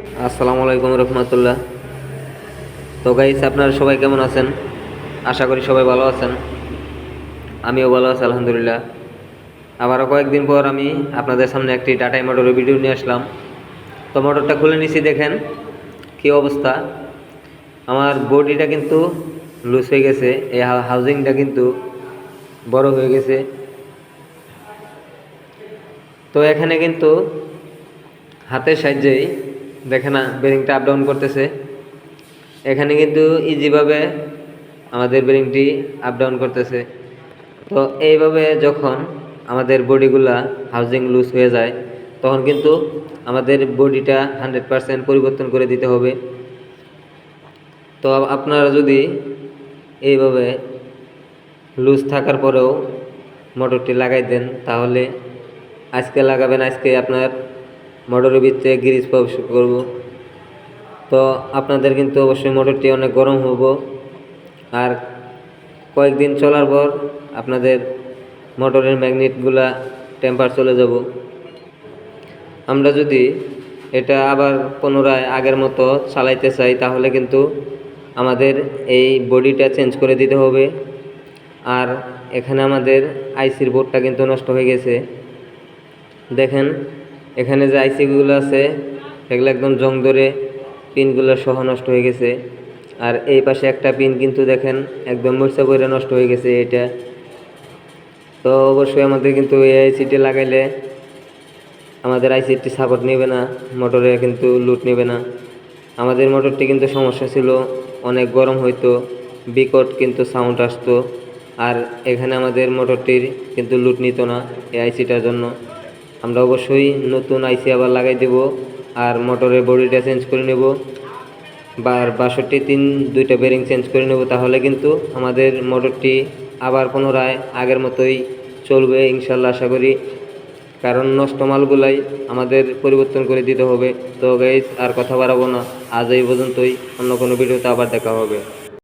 আসসালামু আলাইকুম রহমতুল্লাহ। তো গাইস আপনারা সবাই কেমন আছেন? আশা করি সবাই ভালো আছেন। আমিও ভালো আছি, আলহামদুলিল্লাহ। আবারও কয়েকদিন পর আমি আপনাদের সামনে একটি টাটাই মোটরের ভিডিও নিয়ে আসলাম। তো মোটরটা খুলে নিছি, দেখেন কি অবস্থা। আমার বডিটা কিন্তু লুজ হয়ে গেছে, এই হাউজিংটা কিন্তু বড় হয়ে গেছে। তো এখানে কিন্তু হাতের সাহায্যেই দেখে না বেরিংটা আপ ডাউন করতেছে। এখানে কিন্তু ইজিভাবে আমাদের বেরিংটি আপ ডাউন করতেছে। তো এইভাবে যখন আমাদের বডিগুলা হাউজিং লুজ হয়ে যায়, তখন কিন্তু আমাদের বডিটা হান্ড্রেড পারসেন্ট পরিবর্তন করে দিতে হবে। তো আপনারা যদি এইভাবে লুজ থাকার পরেও মোটরটি লাগাই দেন, তাহলে আজকে লাগাবেন, আজকে আপনার মোটরের ভিতরে গ্রিজ প্রবেশ করব। তো আপনাদের কিন্তু অবশ্যই মোটরটি অনেক গরম হব। আর কয়েকদিন চলার পর আপনাদের মোটরের ম্যাগনেটগুলা টেম্পার চলে যাব। আমরা যদি এটা আবার পুনরায় আগের মতো চালাইতে চাই, তাহলে কিন্তু আমাদের এই বডিটা চেঞ্জ করে দিতে হবে। আর এখানে আমাদের আইসির বোর্ডটা কিন্তু নষ্ট হয়ে গেছে। দেখেন এখানে যে আইসিগুলো আছে সেগুলো একদম জং ধরে পিনগুলো সহ নষ্ট হয়ে গেছে। আর এই পাশে একটা পিন কিন্তু দেখেন একদম মরিচা করে নষ্ট হয়ে গেছে এটা। তো অবশ্যই আমাদের কিন্তু এই আইসিটি লাগাইলে আমাদের আইসিটি সাপোর্ট নেবে না মোটরে কিন্তু লুট নেবে না। আমাদের মোটরটি কিন্তু সমস্যা ছিল, অনেক গরম হইতো, বিকট কিন্তু সাউন্ড আসতো। আর এখানে আমাদের মোটরটির কিন্তু লুট নিত না এই আইসিটার জন্য। আমরা অবশ্যই নতুন আইসি আবার লাগাই দেব আর মোটরের বডিটা চেঞ্জ করে নেব বা বাষট্টি তিন দুইটা বেরিং চেঞ্জ করে নেব, তাহলে কিন্তু আমাদের মোটরটি আবার পুনরায় আগের মতোই চলবে ইনশাল্লাহ আশা করি। কারণ নষ্ট মালগুলাই আমাদের পরিবর্তন করে দিতে হবে। তো গাইজ আর কথা বাড়াবো না। আজ এই পর্যন্তই। অন্য কোনো ভিডিওতে আবার দেখা হবে।